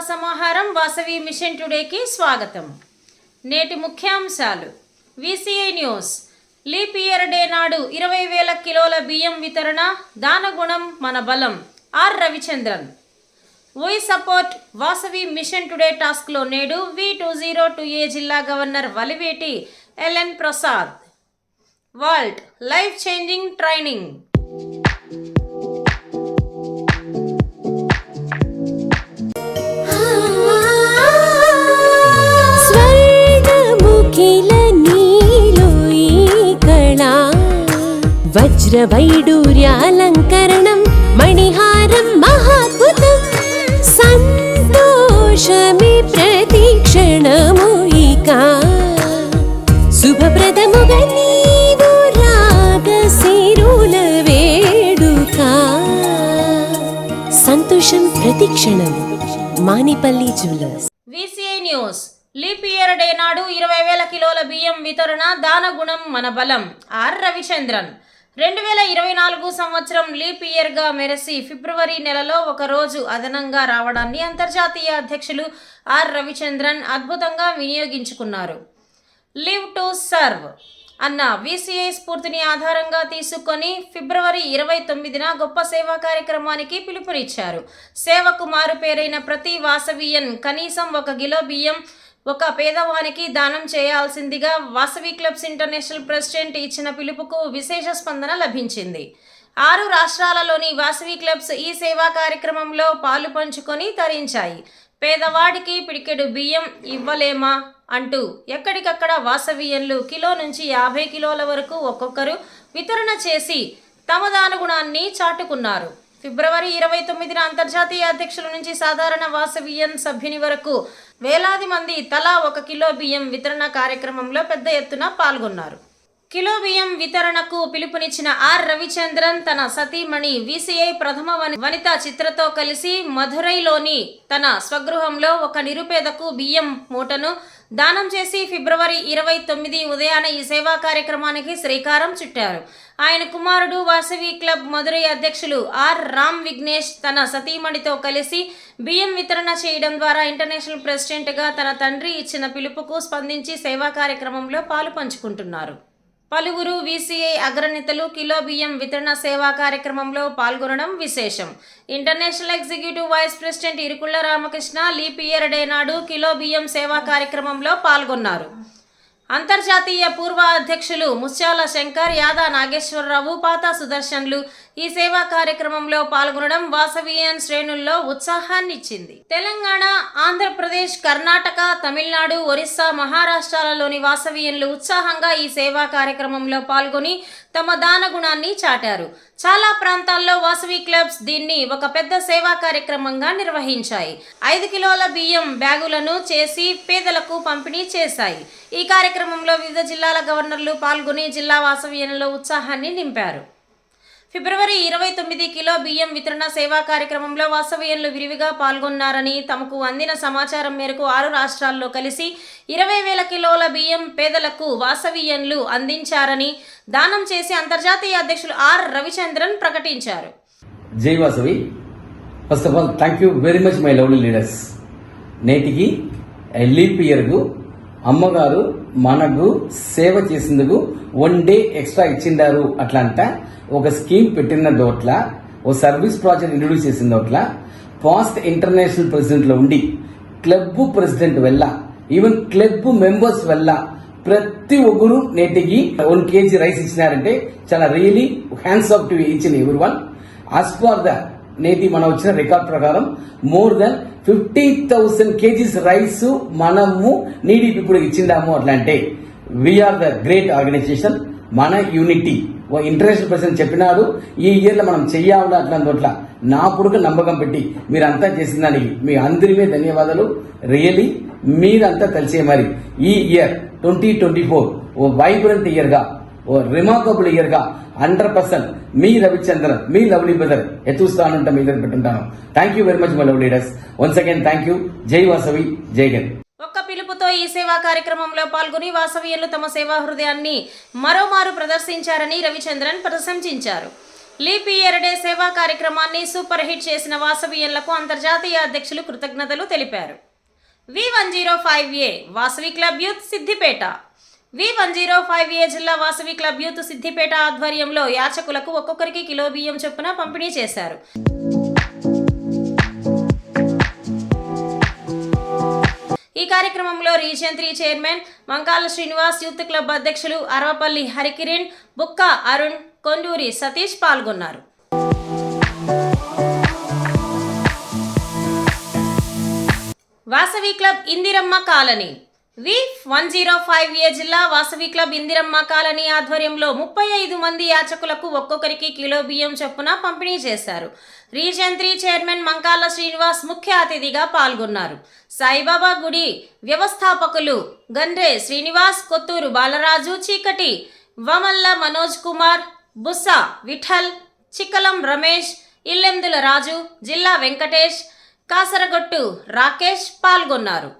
సమాహారం వాసవి మిషన్ టుడేకి స్వాగతం. నేటి ముఖ్యాంశాలు. VCI news. Leap year day నాడు ఇరవై వేల కిలోల బియ్యం వితరణ దానగుణం మన బలం. R Ravichandran. Y support Vasavi mission today టాస్క్లో నేడు V two zero two A జిల్లా governor Valiveti LN Prasad. Walt life changing training. వజ్రవైడూర్యాలంకరణం మణిహారం మహాద్భుతం సంతోషమే ప్రతిక్షణము ఇక. శుభప్రదముగా నీవు రాగశిరుల వేడుక. సంతోషం ప్రతిక్షణం Manipalli jewellers. VCI news. Leap year day నాడు ఇరవై వేల కిలోల బియ్యం వితరణ దానగుణం మన బలం. ఆర్ రవిచంద్రన్. రెండు వేల ఇరవై నాలుగు సంవత్సరం లీప్ ఇయర్గా మెరసి ఫిబ్రవరి నెలలో ఒక రోజు అదనంగా రావడాన్ని అంతర్జాతీయ అధ్యక్షులు ఆర్ రవిచంద్రన్ అద్భుతంగా వినియోగించుకున్నారు. లివ్ టు సర్వ్ అన్న విసిఐ స్ఫూర్తిని ఆధారంగా తీసుకొని ఫిబ్రవరి ఇరవై తొమ్మిదిన గొప్ప సేవా కార్యక్రమానికి పిలుపునిచ్చారు. సేవకు మారు పేరైన ప్రతి వాసవియన్ కనీసం ఒక కిలో బియ్యం ఒక పేదవానికి దానం చేయాల్సిందిగా వాసవి క్లబ్స్ ఇంటర్నేషనల్ ప్రెసిడెంట్ ఇచ్చిన పిలుపుకు విశేష స్పందన లభించింది. ఆరు రాష్ట్రాలలోని వాసవి క్లబ్స్ ఈ సేవా కార్యక్రమంలో పాలు పంచుకొని తరించాయి. పేదవాడికి పిడికెడు బియ్యం ఇవ్వలేమా అంటూ ఎక్కడికక్కడ వాసవీయన్లు కిలో నుంచి యాభై కిలోల వరకు ఒక్కొక్కరు వితరణ చేసి తమదానుగుణాన్ని చాటుకున్నారు. ఫిబ్రవరి ఇరవై తొమ్మిదిన అంతర్జాతీయ అధ్యక్షుల నుంచి సాధారణ వాసవియన్ సభ్యుని వరకు వేలాది మంది తలా ఒక కిలో బియ్యం వితరణ కార్యక్రమంలో పెద్ద ఎత్తున పాల్గొన్నారు. కిలో బియ్యం వితరణకు పిలుపునిచ్చిన ఆర్ రవిచంద్రన్ తన సతీమణి విసిఐ ప్రథమ వనిత చిత్రతో కలిసి మధురైలోని తన స్వగృహంలో ఒక నిరుపేదకు బియ్యం మూటను దానం చేసి ఫిబ్రవరి ఇరవై తొమ్మిది ఉదయాన ఈ సేవా కార్యక్రమానికి శ్రీకారం చుట్టారు. ఆయన కుమారుడు వాసవి క్లబ్ మధురై అధ్యక్షులు ఆర్ రామ్ విఘ్నేష్ తన సతీమణితో కలిసి బియ్యం వితరణ చేయడం ద్వారా ఇంటర్నేషనల్ ప్రెసిడెంట్గా తన తండ్రి ఇచ్చిన పిలుపుకు స్పందించి సేవా కార్యక్రమంలో పాలు పంచుకుంటున్నారు. పలువురు వీసీఐ అగ్రనేతలు కిలో బియ్యం వితరణ సేవా కార్యక్రమంలో పాల్గొనడం విశేషం. International executive vice president Irukulla Ramakrishna leap year day నాడు కిలో బియ్యం సేవా కార్యక్రమంలో పాల్గొన్నారు. అంతర్జాతీయ పూర్వ అధ్యక్షులు ముత్యాల శంకర్ యాదా నాగేశ్వరరావు పాతా సుదర్శన్లు ఈ సేవా కార్యక్రమంలో పాల్గొనడం వాసవియన్ శ్రేణుల్లో ఉత్సాహాన్నిచ్చింది. తెలంగాణ ఆంధ్రప్రదేశ్ కర్ణాటక తమిళనాడు ఒరిస్సా మహారాష్ట్రాలలోని వాసవియన్లు ఉత్సాహంగా ఈ సేవా కార్యక్రమంలో పాల్గొని తమ దాన గుణాన్ని చాటారు. చాలా ప్రాంతాల్లో వాసవి క్లబ్స్ దీన్ని ఒక పెద్ద సేవా కార్యక్రమంగా నిర్వహించాయి. ఐదు కిలోల బియ్యం బ్యాగులను చేసి పేదలకు పంపిణీ చేశాయి. ఈ కార్యక్రమంలో వివిధ జిల్లాల గవర్నర్లు పాల్గొని జిల్లా వాసవ్యంలో ఉత్సాహాన్ని నింపారు. ఫిబ్రవరి ఇరవై తొమ్మిది కిలో బియ్యం వితరణ సేవా కార్యక్రమంలో వాసవ్యంలు విరివిగా పాల్గొన్నారని తమకు అందిన సమాచారం మేరకు ఆరు రాష్ట్రాల్లో కలిసి ఇరవై వేల కిలోల బియ్యం పేదలకు వాసవీయన్లు అందించారని దానం చేసి అంతర్జాతీయ అధ్యక్షులు ఆర్ రవిచంద్రన్ ప్రకటించారు. జై Vasavi. First of all thank you very much my lovely leaders నేటికి లీప్ ఇయర్కు అమ్మగారు మనకు సేవ చేసేందుకు వన్ డే ఎక్స్ట్రా ఇచ్చిండారు అట్లా అంట ఒక స్కీమ్ పెట్టిన దోట్ల ఓ సర్వీస్ ప్రాజెక్ట్ ఇంట్రొడ్యూస్ చేసిన దోట్ల పాస్ట్ ఇంటర్నేషనల్ ప్రెసిడెంట్లో ఉండి క్లబ్ ప్రెసిడెంట్ వెళ్ళ ఈవెన్ క్లబ్ మెంబర్స్ వెళ్ళ ప్రతి ఒక్కరు నేటికి వన్ కేజీ రైస్ ఇచ్చినారంటే చాలా రియలీ హ్యాండ్స్ ఆఫ్ టు ఇచ్చిన ఎవరి వన్ అస్ ఫార్ ద నేటి మనం వచ్చిన రికార్డ్ ప్రకారం more than fifty thousand KGs rice మనము నీడి ఇప్పుడు ఇచ్చిందాము అట్లా అంటే we are the great organization మన యూనిటీ ఓ ఇంటర్నేషనల్ ప్రెసిడెంట్ చెప్పినాడు ఈ ఇయర్లో మనం చెయ్యాలి అట్లాంటి చోట్ల. నా కొడుకు నమ్మకం పెట్టి మీరంతా చేసిన దానికి మీ అందరిమే ధన్యవాదాలు. రియలీ మీరంతా కలిసే మరి. ఈ ఇయర్ ట్వంటీ ట్వంటీ ఫోర్ ఓ వైబ్రెంట్ ఇయర్గా ఓ రిమార్కబుల్ ఇయర్గా హండ్రెడ్ పర్సెంట్ మీ రవిచంద్రన్ మీ లవ్లీ బ్రదర్ ఎత్తుస్తానంటే మీ దగ్గర పెట్టుంటాను. Thank you very much my love leaders once again thank you జై వాసవి జై గన్ ఒక్క పిలుపుతో ఈ సేవా కార్యక్రమంలో పాల్గొని వాసవీయులు తమ సేవా హృదయాన్ని మరోమారు ప్రదర్శించారని రవిచంద్రన్ ప్రశంసించారు. లీప్ ఇయర్ డే సేవా కార్యక్రమాన్ని సూపర్ హిట్ చేసిన వాసవీయులకు అంతర్జాతీయ అధ్యక్షులు కృతజ్ఞతలు తెలిపారు. V one zero five A Vasavi club youth Siddipet. V one zero five A జిల్లా వాసవి క్లబ్ యూత్ సిద్దిపేట ఆధ్వర్యంలో యాచకులకు ఒక్కొక్కరికి కిలో బియ్యం చొప్పున పంపిణీ చేశారు. ఈ కార్యక్రమంలో region three chairman Mankala Srinivas youth club అధ్యక్షులు అరవపల్లి హరికిరణ్ బుక్క అరుణ్ కొండూరి సతీష్ పాల్గొన్నారు. Vasavi club Indiramma colony V one zero five A జిల్లా వాసవి క్లబ్ ఇందిరమ్మ కాలనీ ఆధ్వర్యంలో ముప్పై ఐదు మంది యాచకులకు ఒక్కొక్కరికి కిలో బియ్యం చొప్పున పంపిణీ చేశారు. Region three chairman Mankala Srinivas ముఖ్య అతిథిగా పాల్గొన్నారు. సాయిబాబా గుడి వ్యవస్థాపకులు గండ్రే శ్రీనివాస్ కొత్తూరు బాలరాజు చీకటి వమల్ల మనోజ్ కుమార్ బుస్స విఠల్ చిక్కలం రమేష్ ఇల్లెందుల రాజు జిల్లా వెంకటేష్ కాసరగొట్టు రాకేష్ పాల్గొన్నారు.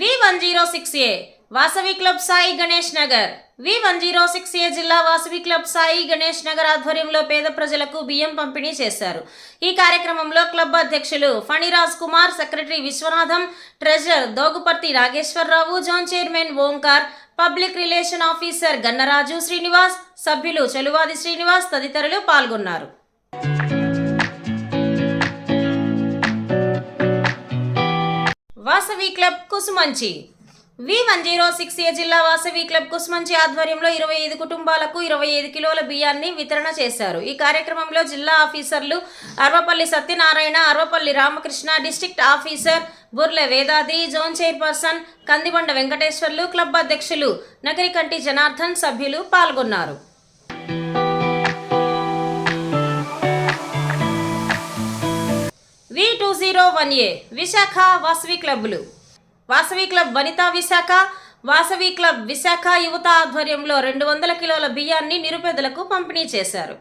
V one zero six A Vasavi club Sai Ganesh Nagar V one zero six A జిల్లా వాసవి క్లబ్ సాయి గణేష్ నగర్ ఆధ్వర్యంలో పేద ప్రజలకు బియ్యం పంపిణీ చేశారు. ఈ కార్యక్రమంలో క్లబ్ అధ్యక్షులు Phaniraj Kumar secretary Viswanatham treasurer Dogiparthi Nageswara Rao zone chairman Omkar public relation officer Gannaraju Srinivas సభ్యులు చెలువాది శ్రీనివాస్ తదితరులు పాల్గొన్నారు. Vasavi club Kusumanchi. V one zero six A జిల్లా వాసవి క్లబ్ కుసుమంచి ఆధ్వర్యంలో ఇరవై ఐదు కుటుంబాలకు ఇరవై ఐదు కిలోల బియ్యాన్ని వితరణ చేశారు. ఈ కార్యక్రమంలో జిల్లా ఆఫీసర్లు Arvapalli Satyanarayana Arvapalli Ramakrishna district officer Burle Vedadri zone chairperson Kandibanda Venkateswarlu club అధ్యక్షులు నగరికంటి జనార్దన్ సభ్యులు పాల్గొన్నారు. V two zero one A Visakha Vasavi క్లబ్లు Vasavi club Vanitha Visakha Vasavi club Visakha యువత ఆధ్వర్యంలో రెండు వందల కిలోల బియ్యాన్ని నిరుపేదలకు పంపిణీ చేశారు.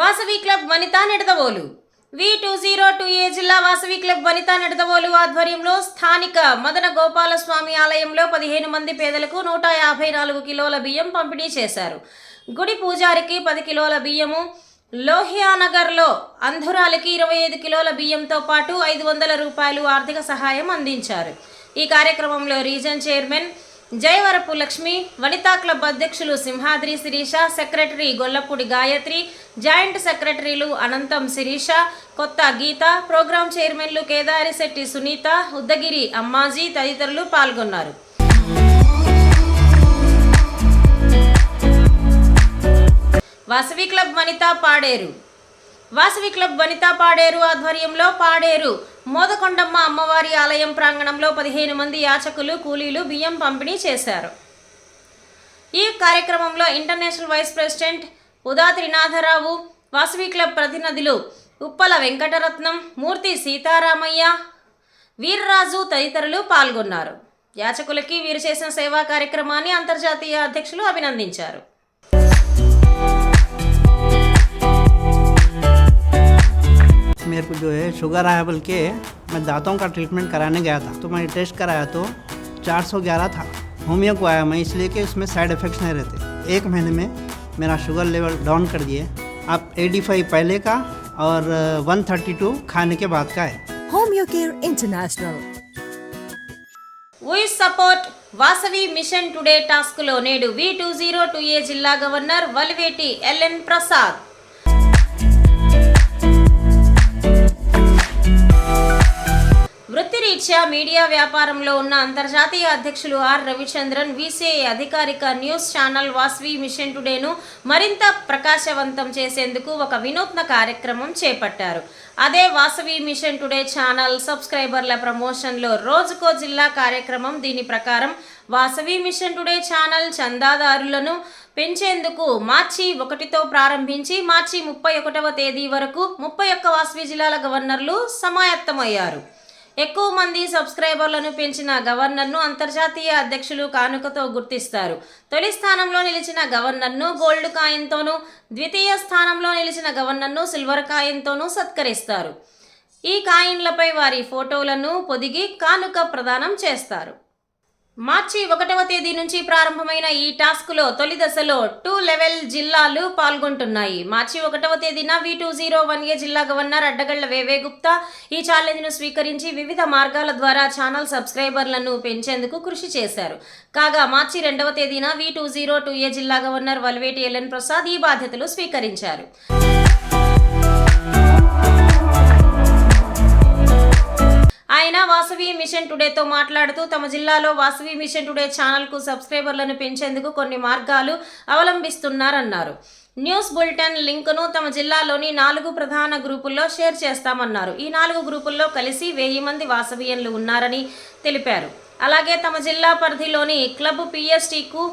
Vasavi club Vanitha Nidadavolu. V two zero two A జిల్లా వాసవి క్లబ్ వనితా నిడదవోలు ఆధ్వర్యంలో స్థానిక మదన గోపాలస్వామి ఆలయంలో పదిహేను మంది పేదలకు నూట యాభై నాలుగు కిలోల బియ్యం పంపిణీ చేశారు. గుడి పూజారికి పది కిలోల బియ్యము లోహియానగర్లో అంధురాలకి ఇరవై ఐదు కిలోల బియ్యంతో పాటు ఐదు వందల రూపాయలు ఆర్థిక సహాయం అందించారు. ఈ కార్యక్రమంలో region chairman Jayavarapu Lakshmi Vanitha club అధ్యక్షులు సింహాద్రి శిరీష సెక్రటరీ గొల్లపూడి గాయత్రి జాయింట్ సెక్రటరీలు అనంతం శిరీష కొత్త గీత ప్రోగ్రాం చైర్మన్లు కేదారిశెట్టి సునీత ఉద్దగిరి అమ్మాజీ తదితరులు పాల్గొన్నారు. వాసవి క్లబ్ వనిత పాడేరు. వాసవి క్లబ్ వనిత పాడేరు ఆధ్వర్యంలో పాడేరు మోదకొండమ్మ అమ్మవారి ఆలయం ప్రాంగణంలో పదిహేను మంది యాచకులు కూలీలు బియ్యం పంపిణీ చేశారు. ఈ కార్యక్రమంలో ఇంటర్నేషనల్ వైస్ ప్రెసిడెంట్ ఉదా త్రినాథరావు వాసవి క్లబ్ ప్రతినిధులు ఉప్పల వెంకటరత్నం మూర్తి సీతారామయ్య వీర్రాజు తదితరులు పాల్గొన్నారు. యాచకులకి వీరు చేసిన సేవా కార్యక్రమాన్ని అంతర్జాతీయ అధ్యక్షులు అభినందించారు. मेरे को जो है शुगर आया बोल के मैं दांतों का ट्रीटमेंट कराने गया था तो मैंने टेस्ट कराया तो 411 था होमियो को आया मैं इसलिए कि उसमें साइड इफ़ेक्ट्स नहीं रहते एक महीने में मेरा शुगर लेवल डाउन कर दिए अब 85 पहले का और 132 खाने के बाद का है Homeo Care International. We support Vasavi mission today task లో నేడు V two zero two A జిల్లా గవర్నర్ వలివేటి ఎల్ఎన్ ప్రసాద్ వృత్తిరీత్యా మీడియా వ్యాపారంలో ఉన్న అంతర్జాతీయ అధ్యక్షులు ఆర్ రవిచంద్రన్ వీసీఐ అధికారిక న్యూస్ ఛానల్ వాస్వి మిషన్ టుడేను మరింత ప్రకాశవంతం చేసేందుకు ఒక వినూత్న కార్యక్రమం చేపట్టారు. అదే వాసవి మిషన్ టుడే ఛానల్ సబ్స్క్రైబర్ల ప్రమోషన్లో రోజుకో జిల్లా కార్యక్రమం దీని ప్రకారం వాసవి మిషన్ టుడే ఛానల్ చందాదారులను పెంచేందుకు మార్చి ఒకటితో ప్రారంభించి మార్చి ముప్పై ఒకటవ తేదీ వరకు ముప్పై ఒక్క వాసవి జిల్లాల గవర్నర్లు సమాయత్తమయ్యారు. ఎక్కువ మంది సబ్స్క్రైబర్లను పెంచిన గవర్నర్ను అంతర్జాతీయ అధ్యక్షులు కానుకతో గుర్తిస్తారు. తొలి స్థానంలో నిలిచిన గవర్నర్ను గోల్డ్ కాయిన్తోనూ ద్వితీయ స్థానంలో నిలిచిన గవర్నర్ను సిల్వర్ కాయిన్తోనూ సత్కరిస్తారు. ఈ కాయిన్లపై వారి ఫోటోలను పొదిగి కానుక ప్రదానం చేస్తారు. మార్చి ఒకటవ తేదీ నుంచి ప్రారంభమైన ఈ టాస్క్లో తొలి దశలో టూ లెవెల్ జిల్లాలు పాల్గొంటున్నాయి. మార్చి ఒకటవ తేదీన V two zero one A జిల్లా గవర్నర్ అడ్డగళ్ళ వేవే గుప్తా ఈ ఛాలెంజ్ను స్వీకరించి వివిధ మార్గాల ద్వారా ఛానల్ సబ్స్క్రైబర్లను పెంచేందుకు కృషి చేశారు. కాగా మార్చి రెండవ తేదీన V two zero two A జిల్లా గవర్నర్ వల్వేటి ఎల్ఎన్ ప్రసాద్ ఈ బాధ్యతలు స్వీకరించారు. ఆయన వాసవి మిషన్ టుడేతో మాట్లాడుతూ తమ జిల్లాలో వాసవి మిషన్ టుడే ఛానల్కు సబ్స్క్రైబర్లను పెంచేందుకు కొన్ని మార్గాలు అవలంబిస్తున్నారన్నారు. న్యూస్ బులెటిన్ లింకును తమ జిల్లాలోని నాలుగు ప్రధాన గ్రూపుల్లో షేర్ చేస్తామన్నారు. ఈ నాలుగు గ్రూపుల్లో కలిసి వెయ్యి మంది వాసవియన్లు ఉన్నారని తెలిపారు. అలాగే తమ జిల్లా పరిధిలోని క్లబ్ పిఎస్టీకు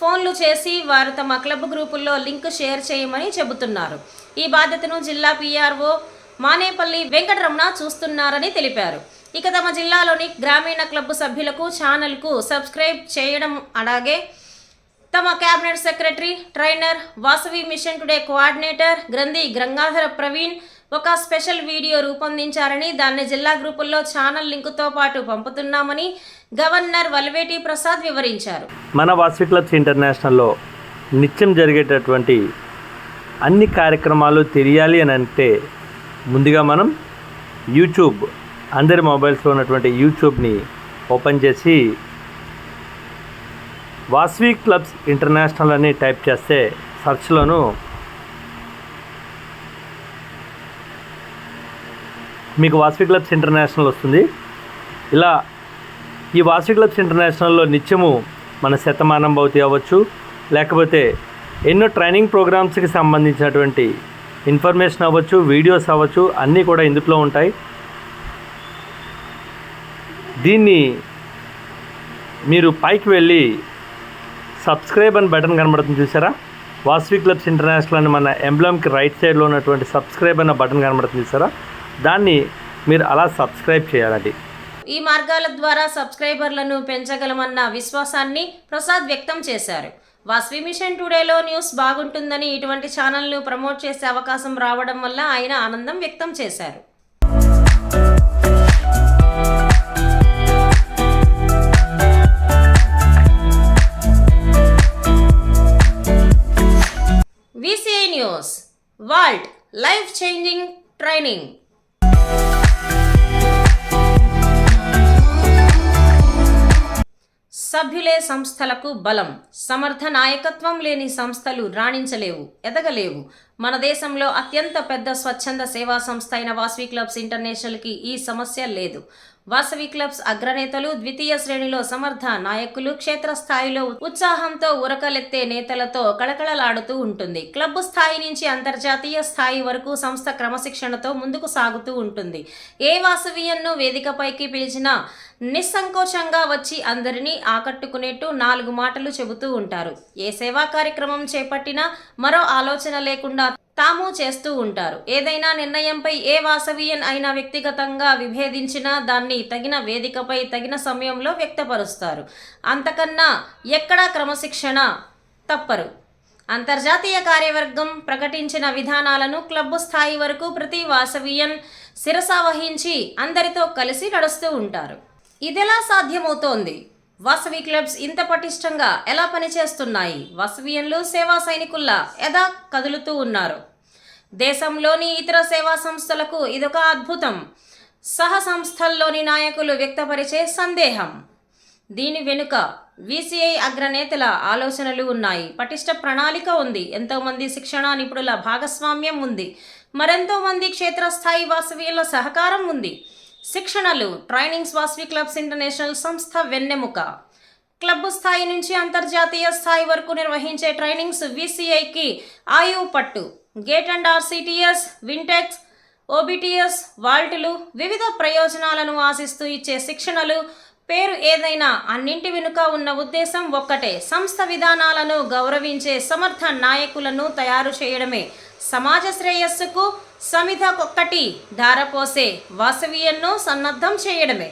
ఫోన్లు చేసి వారు తమ క్లబ్ గ్రూపుల్లో లింక్ షేర్ చేయమని చెబుతున్నారు. ఈ బాధ్యతను జిల్లా పిఆర్ఓ మానేపల్లి వెంకటరమణ చూస్తున్నారని తెలిపారు. ఇక తమ జిల్లాలోని గ్రామీణ క్లబ్ సభ్యులకు ఛానల్కు సబ్స్క్రైబ్ చేయడం అలాగే తమ cabinet secretary trainer Vasavi mission today coordinator Granthi Gangadhara Praveen ఒక స్పెషల్ వీడియో రూపొందించారని దాన్ని జిల్లా గ్రూపుల్లో ఛానల్ లింకుతో పాటు పంపుతున్నామని గవర్నర్ వల్వేటి ప్రసాద్ వివరించారు. మన వాసవి క్లబ్స్ ఇంటర్నేషనల్లో నిత్యం జరిగేటటువంటి అన్ని కార్యక్రమాలు తెలియాలి అని అంటే ముందుగా మనం యూట్యూబ్ అందరి మొబైల్స్లో ఉన్నటువంటి యూట్యూబ్ని ఓపెన్ చేసి వాస్వి క్లబ్స్ ఇంటర్నేషనల్ అని టైప్ చేస్తే సర్చ్లోను మీకు వాస్వి క్లబ్స్ ఇంటర్నేషనల్ వస్తుంది. ఇలా ఈ వాసవి క్లబ్స్ ఇంటర్నేషనల్లో నిత్యము మన శతమానం భౌతి అవ్వచ్చు. లేకపోతే ఎన్నో ట్రైనింగ్ ప్రోగ్రామ్స్కి సంబంధించినటువంటి ఇన్ఫర్మేషన్ అవ్వచ్చు వీడియోస్ అవ్వచ్చు అన్నీ కూడా ఇందులో ఉంటాయి. దీన్ని మీరు పైకి వెళ్ళి సబ్స్క్రైబ్ అని బటన్ కనబడుతుంది చూసారా? వాసవి క్లబ్స్ ఇంటర్నేషనల్ అని మన ఎంబ్లమ్కి రైట్ సైడ్లో ఉన్నటువంటి సబ్స్క్రైబ్ అన్న బటన్ కనబడుతుంది చూసారా? దాన్ని మీరు అలా సబ్స్క్రైబ్ చేయాలండి. ఈ మార్గాల ద్వారా సబ్స్క్రైబర్లను పెంచగలమన్న విశ్వాసాన్ని ప్రసాద్ వ్యక్తం చేశారు. వాస్వి మిషన్ టుడేలో న్యూస్ బాగుంటుందని ఇటువంటి ఛానల్ను ప్రమోట్ చేసే అవకాశం రావడం వల్ల ఆయన ఆనందం వ్యక్తం చేశారు. News. Vault life changing training. సభ్యులే సంస్థలకు బలం. సమర్థ నాయకత్వం లేని సంస్థలు రాణించలేవు ఎదగలేవు. మన దేశంలో అత్యంత పెద్ద స్వచ్ఛంద సేవా సంస్థ అయిన వాస్వి క్లబ్స్ ఇంటర్నేషనల్కి ఈ సమస్య లేదు. వాసవి క్లబ్స్ అగ్రనేతలు ద్వితీయ శ్రేణిలో సమర్థ నాయకులు క్షేత్రస్థాయిలో ఉత్సాహంతో ఉరకలెత్తే నేతలతో కళకళలాడుతూ ఉంటుంది. క్లబ్ స్థాయి నుంచి అంతర్జాతీయ స్థాయి వరకు సంస్థ క్రమశిక్షణతో ముందుకు సాగుతూ ఉంటుంది. ఏ వాసవియన్ను వేదికపైకి పిలిచినా నిస్సంకోచంగా వచ్చి అందరినీ ఆకట్టుకునేట్టు నాలుగు మాటలు చెబుతూ ఉంటారు. ఏ సేవా కార్యక్రమం చేపట్టినా మరో ఆలోచన లేకుండా తాము చేస్తూ ఉంటారు. ఏదైనా నిర్ణయంపై ఏ వాసవియన్ అయినా వ్యక్తిగతంగా విభేదించినా దాన్ని తగిన వేదికపై తగిన సమయంలో వ్యక్తపరుస్తారు. అంతకన్నా ఎక్కడా క్రమశిక్షణ తప్పరు. అంతర్జాతీయ కార్యవర్గం ప్రకటించిన విధానాలను క్లబ్ స్థాయి వరకు ప్రతి వాసవియన్ శిరస వహించి అందరితో కలిసి నడుస్తూ ఉంటారు. ఇదెలా సాధ్యమవుతోంది? వాసవి క్లబ్స్ ఇంత పటిష్టంగా ఎలా పనిచేస్తున్నాయి? వాసవియన్లు సేవా సైనికుల్లా ఎదా కదులుతూ ఉన్నారు? దేశంలోని ఇతర సేవా సంస్థలకు ఇదొక అద్భుతం. సహ సంస్థల్లోని నాయకులు వ్యక్తపరిచే సందేహం. దీని వెనుక వీసీఐ అగ్రనేతల ఆలోచనలు ఉన్నాయి. పటిష్ట ప్రణాళిక ఉంది. ఎంతోమంది శిక్షణా నిపుణుల భాగస్వామ్యం ఉంది. మరెంతో మంది క్షేత్రస్థాయి వాసవీయుల సహకారం ఉంది. శిక్షణలు ట్రైనింగ్స్ వాసవి క్లబ్స్ ఇంటర్నేషనల్ సంస్థ వెన్నెముక. క్లబ్ స్థాయి నుంచి అంతర్జాతీయ స్థాయి వరకు నిర్వహించే ట్రైనింగ్స్ వీసీఐకి ఆయువు పట్టు. గేట్ అండ్ ఆర్సిటిఎస్ వింటెక్స్ ఓబిటిఎస్ వాల్టులు వివిధ ప్రయోజనాలను ఆశిస్తూ ఇచ్చే శిక్షణలు పేరు ఏదైనా అన్నింటి వెనుక ఉన్న ఉద్దేశం ఒక్కటే. సంస్థ విధానాలను గౌరవించే సమర్థ నాయకులను తయారు చేయడమే. సమాజ శ్రేయస్సుకు సమిధకొక్కటి ధారపోసే వాసవీయన్ను సన్నద్ధం చేయడమే.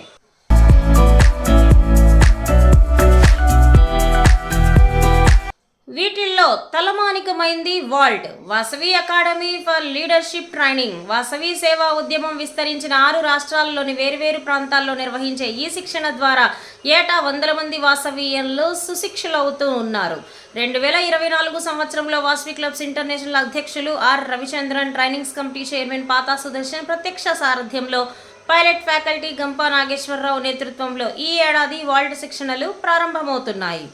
లో తలమానికమైంది vault. Vasavi academy for leadership training. Vasavi సేవా ఉద్యమం విస్తరించిన ఆరు రాష్ట్రాల్లోని వేరువేరు ప్రాంతాల్లో నిర్వహించే ఈ శిక్షణ ద్వారా ఏటా వందల మంది వాసవీయులు సుశిక్షులవుతూ ఉన్నారు. రెండు వేల ఇరవై నాలుగు సంవత్సరంలో వాసవి క్లబ్స్ ఇంటర్నేషనల్ అధ్యక్షులు R. Ravichandran trainings committee chairman Patha Sudarshan ప్రత్యక్ష సారథ్యంలో పైలట్ ఫ్యాకల్టీ గంపా నాగేశ్వరరావు నేతృత్వంలో ఈ ఏడాది వాల్ట్ శిక్షణలు ప్రారంభమవుతున్నాయి.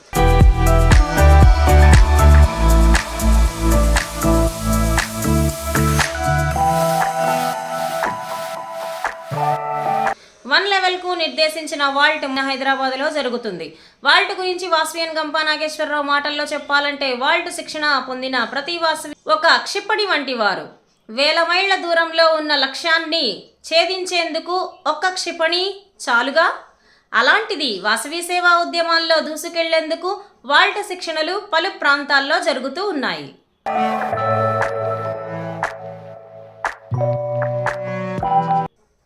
నిర్దేశించిన వాల్ట్ హైదరాబాద్లో జరుగుతుంది. వాల్ట్ గురించి వాస్వియన్ గంపా నాగేశ్వరరావు మాటల్లో చెప్పాలంటే వాల్ట్ శిక్షణ పొందిన ప్రతి వాసవి ఒక క్షిపణి వంటి వారు వేల మైళ్ళ దూరంలో ఉన్న లక్ష్యాన్ని ఛేదించేందుకు ఒక్క క్షిపణి చాలుగా? అలాంటిది వాసవి సేవా ఉద్యమాల్లో దూసుకెళ్ళేందుకు వాల్ట్ శిక్షణలు పలు ప్రాంతాల్లో జరుగుతూ ఉన్నాయి.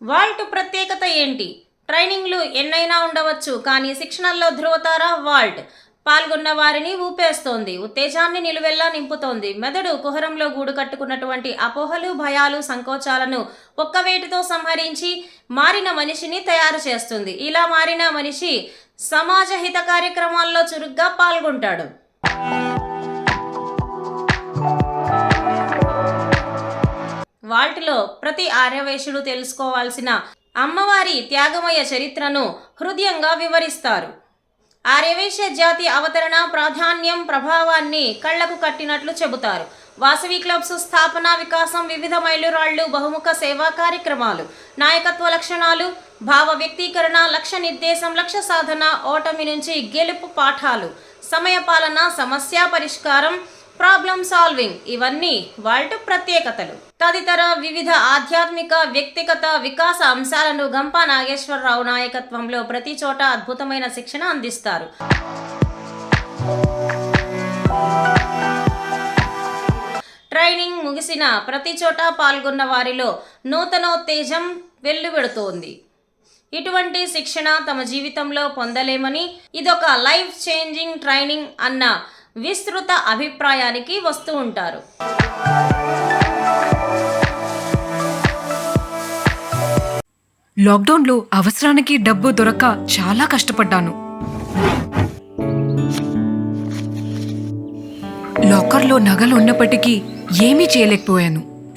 వాల్ట్ ప్రత్యేకత ఏంటి? ట్రైనింగ్లు ఎన్నైనా ఉండవచ్చు కానీ శిక్షణల్లో ధృవతార వాల్ట్. పాల్గొన్న వారిని ఊపేస్తోంది. ఉత్తేజాన్ని నిలువెల్లా నింపుతోంది. మెదడు కుహరంలో గూడు కట్టుకున్నటువంటి అపోహలు భయాలు సంకోచాలను ఒక్క వేటితో సంహరించి మారిన మనిషిని తయారు చేస్తుంది. ఇలా మారిన మనిషి సమాజ హిత కార్యక్రమాల్లో చురుగ్గా పాల్గొంటాడు. వాటిలో ప్రతి ఆర్యవేశుడు తెలుసుకోవాల్సిన అమ్మవారి త్యాగమయ చరిత్రను హృదయంగా వివరిస్తారు. ఆర్యవేశ్య జాతి అవతరణ ప్రాధాన్యం ప్రభావాన్ని కళ్ళకు కట్టినట్లు చెబుతారు. వాసవి క్లబ్స్ స్థాపన వికాసం వివిధ మైలురాళ్ళు బహుముఖ సేవా కార్యక్రమాలు నాయకత్వ లక్షణాలు భావ వ్యక్తీకరణ లక్ష్య నిర్దేశం లక్ష్య సాధన ఓటమి నుంచి గెలుపు పాఠాలు సమయపాలన సమస్య పరిష్కారం ప్రాబ్లం సాల్వింగ్ ఇవన్నీ వాల్ట్ ప్రత్యేకతలు. తదితర వివిధ ఆధ్యాత్మిక వ్యక్తిగత వికాస అంశాలను గంపా నాగేశ్వరరావు నాయకత్వంలో ప్రతి చోట అద్భుతమైన శిక్షణ అందిస్తారు. ట్రైనింగ్ ముగిసిన ప్రతి చోట పాల్గొన్న వారిలో నూతనోత్తేజం వెల్లువెడుతోంది. ఇటువంటి శిక్షణ తమ జీవితంలో పొందలేమని ఇదొక లైఫ్ చేంజింగ్ ట్రైనింగ్ అన్న విస్తృత అభిప్రాయానికి వస్తూ ఉంటారు. లాక్డౌన్లో అవసరానికి డబ్బు దొరక్క చాలా కష్టపడ్డాను. లాకర్లో నగలు ఉన్నప్పటికీ ఏమీ చేయలేకపోయాను.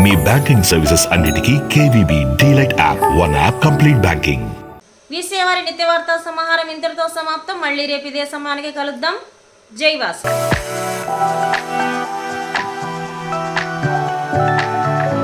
మీ బ్యాంకింగ్ సర్వీసెస్ అన్నిటికీ KVB DLite app. One app complete banking విషయవారి నిత్య వార్తా సమాహారం ఇంతటితో సమాప్తం. మళ్ళీ రేపు ఇదే సమయానికి కలుద్దాం. జై వాసు.